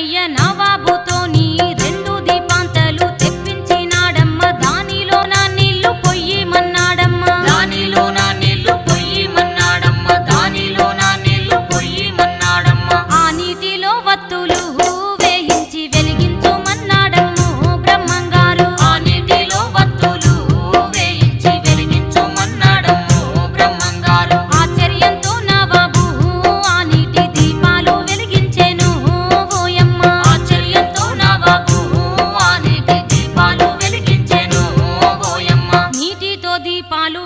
అయ్య దీపాలు